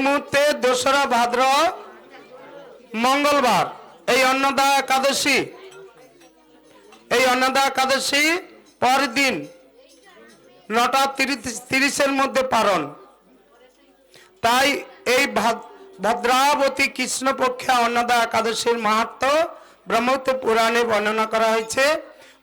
মুহূর্তে দোসরা ভাদ্র, মঙ্গলবার। এই অন্নদা একাদশী, এই অন্নদা একাদশী পরের দিন নটা তিরিশের মধ্যে পারণ তাই এই ভাদ- ভদ্রাবতী কৃষ্ণপক্ষে অন্নদা একাদশীর মাহাত্ম ব্রহ্মত্ব পুরাণে বর্ণনা করা হয়েছে।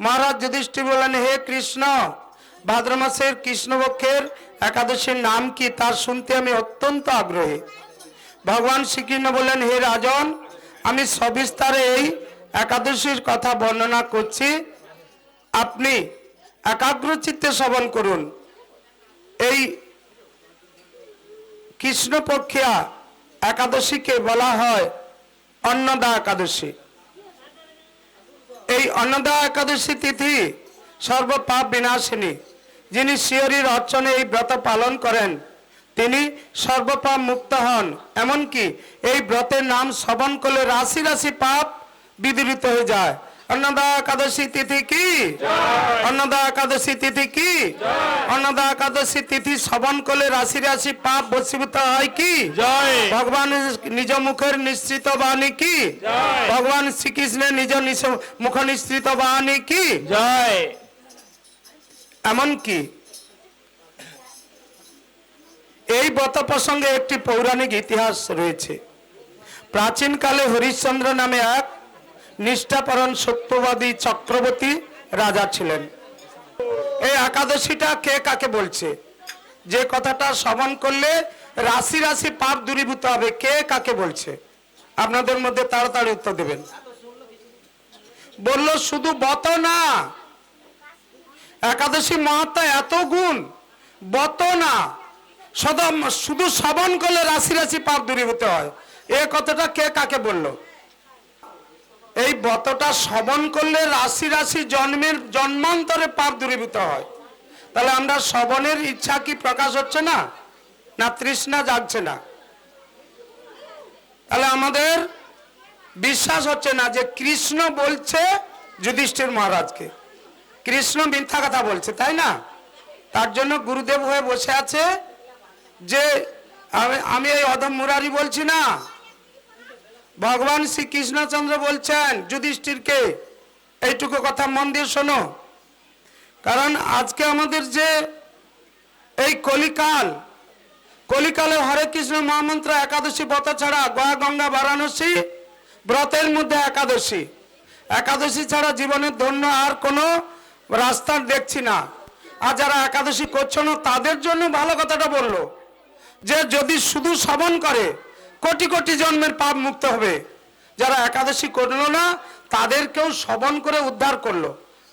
মহারাজ যুধিষ্ঠির বলেন, হে কৃষ্ণ ভাদ্র মাসের কৃষ্ণপক্ষের একাদশীর নাম কি তার শুনতে আমি অত্যন্ত আগ্রহী। ভগবান শ্রীকৃষ্ণ বললেন, হে রাজন, আমি সবিস্তারে এই একাদশীর কথা বর্ণনা করছি। আপনি একাগ্র চিত্তে শ্রবণ করুন। এই কৃষ্ণপক্ষিয়া একাদশীকে বলা হয় অন্নদা একাদশী। এই অন্নদা একাদশী তিথি সর্বপাপ বিনাশিনী। যিনি শিয়রির অর্চনে এই ব্রত পালন করেন তিনি সর্বপাপ মুক্ত হন। এমনকি এই ব্রতের নাম শ্রবণ করলে রাশি রাশি পাপ বিদূরিত হয়ে যায়। অন্নদা একাদশী তিথি কি? অন্নদা একাদশী তিথি কি? অন্নদা একাদশী তিথি শ্রবণ করলে রাশি রাশি পাপ বসীভূত হয় কি? জয়। ভগবান নিজ মুখের নিশ্চিত বাণী কি? ভগবান শ্রীকৃষ্ণের নিজ নিজ- মুখ নিশ্চিত বাণী কি? জয়। এমন কি এই ব্রত প্রসঙ্গে একটি পৌরাণিক ইতিহাস রয়েছে। প্রাচীনকালে হরিশ্চন্দ্র নামে এক নিষ্ঠাপরণ সত্যবাদী চক্রবর্তী রাজা ছিলেন। এই একাদশীটা কে কাকে বলছে? যে কথাটা শ্রবণ করলে রাশি রাশি পাপ দূরীভূত হবে, কে কাকে বলছে? আপনাদের মধ্যে তাড়াতাড়ি উত্তর দেবেন। বলল, শুধু বত না একাদশী মাহাত্মা এত গুণ, বত না। সদা শুধু শ্রবণ করলে রাশি রাশি পাপ দূরীভূত হয়। এ কথাটা কে কাকে বলল? এই বতটা শ্রবণ করলে রাশি রাশি জন্মের জন্মান্তরে পাপ দূরীভূত হয়। তাহলে আমরা শ্রবণের ইচ্ছা কি প্রকাশ হচ্ছে না? না তৃষ্ণা জাগছে না। তাহলে আমাদের বিশ্বাস হচ্ছে না যে কৃষ্ণ বলছে যুধিষ্ঠির মহারাজকে। কৃষ্ণ মিথ্যা কথা বলছে, তাই না? তার জন্য গুরুদেব হয়ে বসে আছে যে আমি এই অধম মুরারি বলছি না। ভগবান শ্রী কৃষ্ণচন্দ্র বলছেন, যুধিষ্ঠিরকে, এইটুকু কথা মন দিয়ে শোনো। কারণ আজকে আমাদের যে এই কলিকাল কলিকালে হরে কৃষ্ণ মহামন্ত্র একাদশী ব্রত ছাড়া গয়া, গঙ্গা, বারাণসী, ব্রতের মধ্যে একাদশী। একাদশী ছাড়া জীবনের ধন্য আর কোনো রাস্তা দেখছি না। আর যারা একাদশী করছ না, তাদের জন্য ভালো কথাটা বলল যে, যদি শুধু শ্রবণ করে, কোটি কোটি জন্মের পাপ মুক্ত হবে। যারা একাদশী করল না, তাদেরকেও শ্রবণ করে উদ্ধার করল।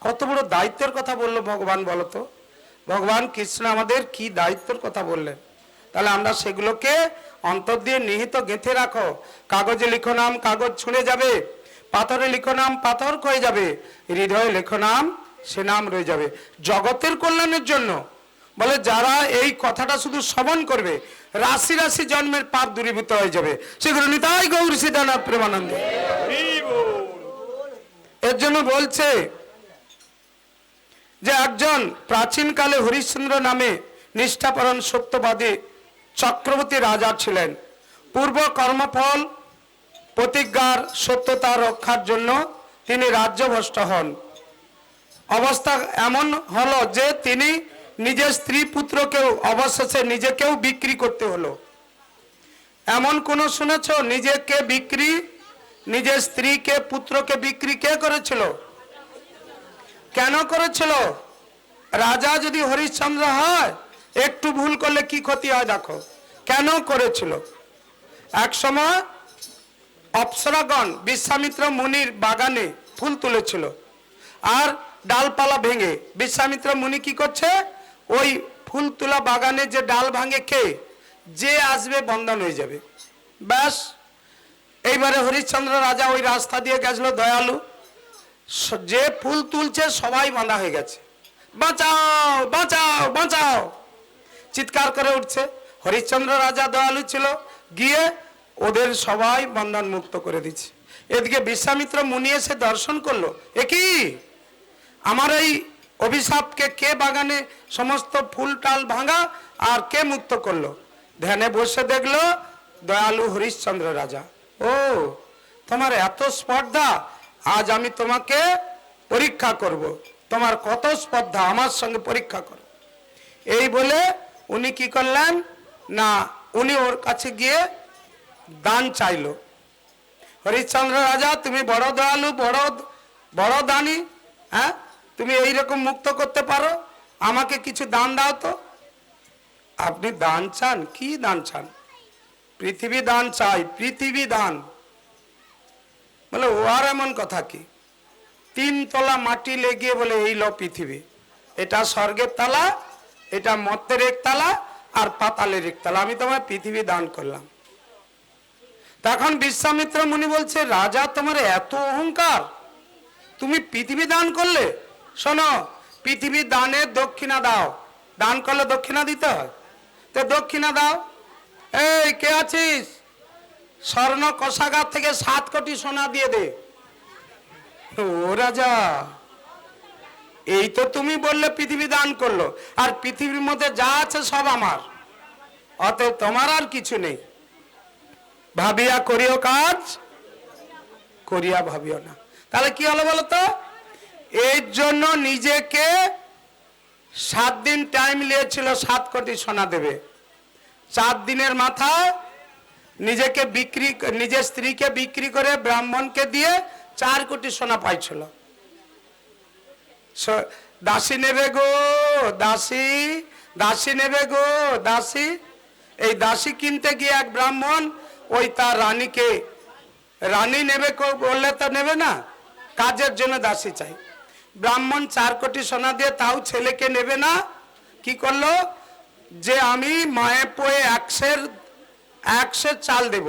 কত বড় দায়িত্বের কথা বলল ভগবান বলতো ভগবান কৃষ্ণ আমাদের কি দায়িত্বের কথা বললেন? তাহলে আমরা সেগুলোকে অন্তর দিয়ে নিহিত গেঁথে রাখো। কাগজে লিখো নাম, কাগজ ছুঁড়ে যাবে। পাথরে লিখো নাম, পাথর ক্ষয়ে যাবে। হৃদয়ে লেখো নাম সে নাম রয়ে যাবে। জগতের কল্যাণের জন্য। বলে যারা এই কথাটা শুধু শ্রবণ করবে, রাশি রাশি জন্মের পাপ দূরীভূত হয়ে যাবে। সেগুলো নিতাই গৌর সীতানাথ প্রেমানন্দ। এর জন্য বলছে যে একজন প্রাচীনকালে হরিশ্চন্দ্র নামে নিষ্ঠাপরণ সত্যবাদী চক্রবর্তী রাজা ছিলেন। পূর্ব কর্মফল, প্রতিজ্ঞার সত্যতা রক্ষার জন্য তিনি রাজ্যভ্রষ্ট হন। অবস্থা এমন হলো যে তিনি নিজের স্ত্রী পুত্রকেও, অবশেষে নিজেকেও বিক্রি করতে হলো। এমন কোন শুনেছ? নিজেকে বিক্রি, নিজের স্ত্রীকে, পুত্রকে বিক্রি কে করেছিল? কেন করেছিল? রাজা যদি হরিশ্চন্দ্র হয়, একটু ভুল করলে কি ক্ষতি হয় দেখো। কেন করেছিল? এক সময় অপ্সরাগণ, বিশ্বামিত্র মুনির বাগানে ফুল তুলেছিল। আর ডালপালা ভেঙে। বিশ্বামিত্র মুনি কি করছে? ওই ফুল তোলা বাগানে যে ডাল ভাঙে কে? যে আসবে বন্ধন হয়ে যাবে। ব্যাস। এইবারে হরিশ্চন্দ্র রাজা ওই রাস্তা দিয়ে গেছিল দয়ালু। যে ফুল তুলছে সবাই বাঁধা হয়ে গেছে। বাঁচাও বাঁচাও বাঁচাও। চিৎকার করে উঠছে। হরিশ্চন্দ্র রাজা দয়ালু ছিল। গিয়ে ওদের সবাই বন্ধন মুক্ত করে দিচ্ছে। এদিকে বিশ্বামিত্র মুনি এসে দর্শন করল। এ কি? আমার এই অভিশাপকে কে বাগানে সমস্ত ফুল, টাল ভাঙা আর কে মুক্ত করল? ধ্যানে বসে দেখল দয়ালু হরিশ্চন্দ্র রাজা। ও, তোমার এত স্পর্ধা, আজ আমি তোমাকে পরীক্ষা করব। তোমার কত স্পর্ধা, আমার সঙ্গে পরীক্ষা করো। এই বলে উনি কি করলেন? না, উনি ওর কাছে গিয়ে দান চাইলো। হরিশ্চন্দ্র রাজা, তুমি বড় দয়ালু, বড় বড় দানি হ্যাঁ? তুমি এইরকম মুক্ত করতে পারো? আমাকে কিছু দান দাও তো। আপনি দান চান? কি দান চান? পৃথিবী দান চাই, পৃথিবী দান। বলে, ও আর এমন কথা কি? তিন তলা মাটি লেগিয়ে বলে, এই ল পৃথিবী। এটা স্বর্গের তালা, এটা মত্তের এক তালা আর পাতালের এক তালা। আমি তোমার পৃথিবী দান করলাম। তখন বিশ্বামিত্র মুনি বলছে, রাজা, তোমার এত অহংকার। তুমি পৃথিবী দান করলে শোনো, পৃথিবী দানের দক্ষিণা দাও। দান করলে দক্ষিণা দিতে হয়। তো দক্ষিণা দাও। এই, কে আছিস? স্বর্ণ কোষাগার থেকে সাত কোটি সোনা দিয়ে দে। ও রাজা, এই তো তুমি বললে পৃথিবী দান করল। আর পৃথিবীর মধ্যে যা আছে সব আমার। অতএব তোমার আর কিছু নেই। ভাবিয়া করিও কাজ, করিয়া ভাবিও না। তাহলে কি হলো বলো তো? এর জন্য নিজেকে সাত দিন টাইম নিয়েছিল, সাত কোটি সোনা দেবে। চার দিনের মাথায় নিজেকে বিক্রি, নিজের স্ত্রীকে বিক্রি করে ব্রাহ্মণকে দিয়ে চার কোটি সোনা পাইছিল। দাসী নেবে গো, দাসী দাসী নেবে গো, দাসী। এই দাসী কিনতে গিয়ে এক ব্রাহ্মণ, ওই তার রানীকে, রানী নেবে বললে তো নেবে না, কাজের জন্য দাসী চাই। ব্রাহ্মণ চার কোটি সোনা দিয়ে তাও ছেলেকে নেবে না। কি করল? যে আমি মায়ে পোয়ে একশের একশের চাল দেব।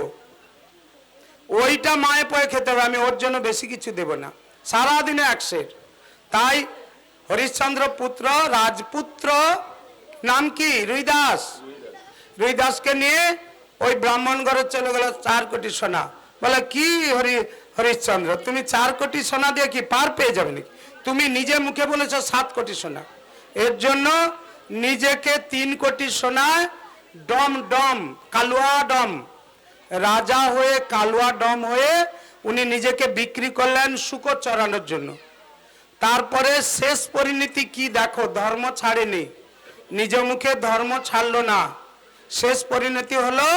ওইটা মায়ে পোয়ে খেতে হবে, আমি ওর জন্য বেশি কিছু দেব না। সারাদিনে একশের। তাই হরিশ্চন্দ্র পুত্র, রাজপুত্র, নাম কি? রুইদাস। রুইদাসকে নিয়ে ওই ব্রাহ্মণ ঘরে চলে গেল চার কোটি সোনা। বলে, কি হরি, হরিশ্চন্দ্র, তুমি চার কোটি সোনা দিয়ে কি পার পেয়ে যাবে নাকি? তুমি নিজে মুখে বলেছ সাত কোটি সোনা। এর জন্য নিজেকে তিন কোটি সোনায় ডম ডম, কালুয়া ডম। রাজা হয়ে কালুয়া ডম হয়ে উনি নিজেকে বিক্রি করলেন শুকর চড়ানোর জন্য। তারপরে শেষ পরিণতি কি দেখো, ধর্ম ছাড়েনি। নিজ মুখে ধর্ম ছাড়লো না। শেষ পরিণতি হলো,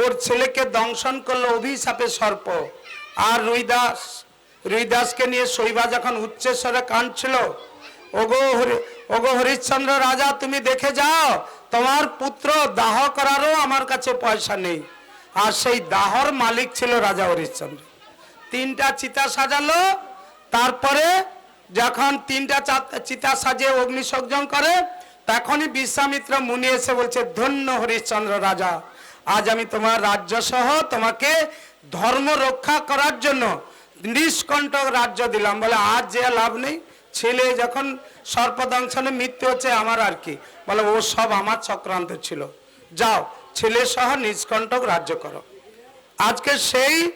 ওর ছেলেকে দংশন করল অভিশাপে সর্প। আর রুইদাস রুইদাসকে নিয়ে শৈবা যখন উচ্চেশ্বরে কাঁদছিল, ওগো হরি, ওগো হরিশ্চন্দ্র রাজা, তুমি দেখে যাও, তোমার পুত্র দাহ করারও আমার কাছে পয়সা নেই। আর সেই দাহর মালিক ছিল রাজা হরিশ্চন্দ্র। তিনটা চিতা সাজালো, তারপরে যখন তিনটা চিতা সাজিয়ে অগ্নিসংযোগ করে, তখনই বিশ্বামিত্র মুনি এসে বলছে, ধন্য হরিশ্চন্দ্র রাজা, আজ আমি তোমার রাজ্য সহ তোমাকে ধর্ম রক্ষা করার জন্য নিষ্কণ্টক রাজ্য দিলাম। বলে আজ যে লাভ নেই, ছেলে যখন সর্পদংশনে মৃত্যু হচ্ছে আমার আর কি। বলে, ও সব আমার চক্রান্ত ছিল। যাও, ছেলে সহ নিষ্কণ্টক রাজ্য করো। আজকে সেই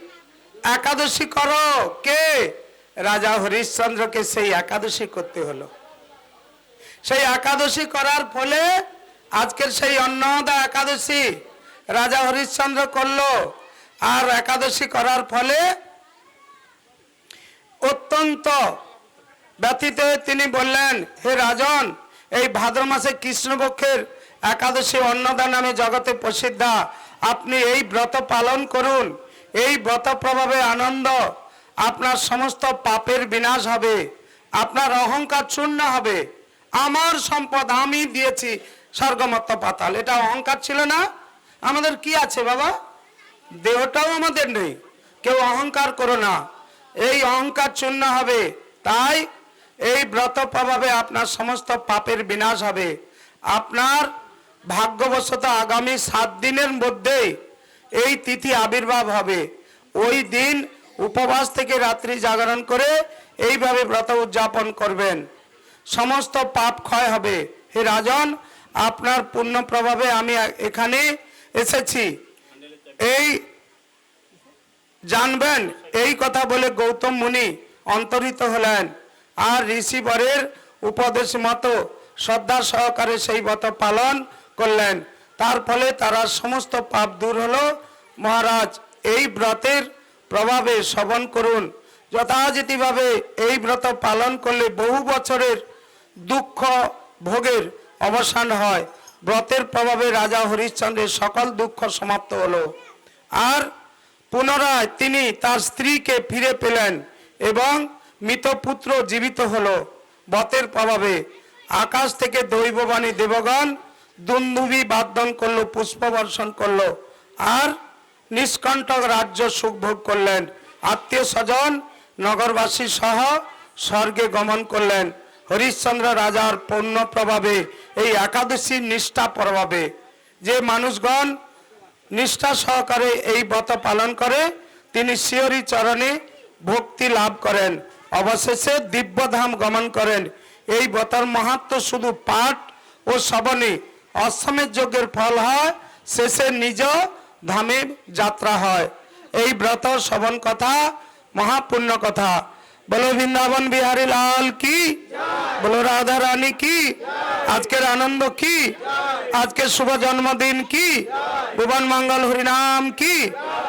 একাদশী করো। কে? রাজা হরিশ্চন্দ্রকে সেই একাদশী করতে হলো। সেই একাদশী করার ফলে আজকের সেই অন্নদা একাদশী রাজা হরিশ্চন্দ্র করল। আর একাদশী করার ফলে অত্যন্ত ব্যথিত। তিনি বললেন, হে রাজন, এই ভাদ্র মাসে কৃষ্ণপক্ষের একাদশী অন্নদা নামে জগতে প্রসিদ্ধা। আপনি এই ব্রত পালন করুন। এই ব্রত প্রভাবে আনন্দ আপনার সমস্ত পাপের বিনাশ হবে। আপনার অহংকার চূর্ণ হবে। আমার সম্পদ আমি দিয়েছি স্বর্গমত্ত পাতাল। এটা অহংকার ছিল না? আমাদের কি আছে বাবা? দেহটাও আমাদের নেই। কেউ অহংকার করো না। এই অহংকার চূর্ণ হবে। তাই এই ব্রত প্রভাবে আপনার সমস্ত পাপের বিনাশ হবে। আপনার ভাগ্যবশত আগামী সাত দিনের মধ্যে এই তিথি আবির্ভাব হবে। ওই দিন উপবাস থেকে রাত্রি জাগরণ করে এইভাবে ব্রত উদযাপন করবেন। সমস্ত পাপ ক্ষয় হবে। হে রাজন, আপনার পুণ্য প্রভাবে আমি এখানে এসেছি। এই জানবেন, এই কথা বলে গৌতম মুনি অন্তরিত হলেন। আর ঋষিবরের উপদেশ মতো শ্রদ্ধা সহকারে সেই ব্রত পালন করলেন। তার ফলে তারা সমস্ত পাপ দূর হলো। মহারাজ, এই ব্রতের প্রভাবে শ্রবণ করুন। যথাযথভাবে এই ব্রত পালন করলে বহু বছরের দুঃখ ভোগের অবসান হয়। ব্রতের প্রভাবে রাজা হরিশ্চন্দ্রের সকল দুঃখ সমাপ্ত হলো। আর পুনরায় তিনি তার স্ত্রীকে ফিরে পেলেন এবং মৃতপুত্র জীবিত হলো। বতের প্রভাবে আকাশ থেকে দৈববাণী দেবগণ দুন্দুবি বাদন করল পুষ্পবর্ষণ করল আর নিষ্কণ্টক রাজ্য সুখ ভোগ করলেন। আত্মীয় স্বজন, নগরবাসী সহ স্বর্গে গমন করলেন। হরিশ্চন্দ্র রাজার পণ্য প্রভাবে, এই একাদশীর নিষ্ঠা প্রভাবে যে মানুষগণ নিষ্ঠা সহকারে এই ব্রত পালন করে তিনি শিয়রি চরণে ভক্তি লাভ করেন। অবশেষে দিব্যধাম গমন করেন। এই ব্রতর মাহাত্ম শুধু পাঠ ও শ্রবণে অশ্বমের যজ্ঞের ফল হয়, শেষে নিজ ধামে যাত্রা হয়। এই ব্রত শ্রবণ কথা মহাপুণ্য কথা। বলো বৃন্দাবন বিহারী লাল কি? বলো রাধা রানী কি? আজকের আনন্দ কি? আজকের শুভ জন্মদিন কি? ভুবন মঙ্গল হরিনাম কি?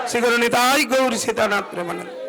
শ্রী গুরু নিতাই গৌরী সীতানাথ প্রেমানন্দ।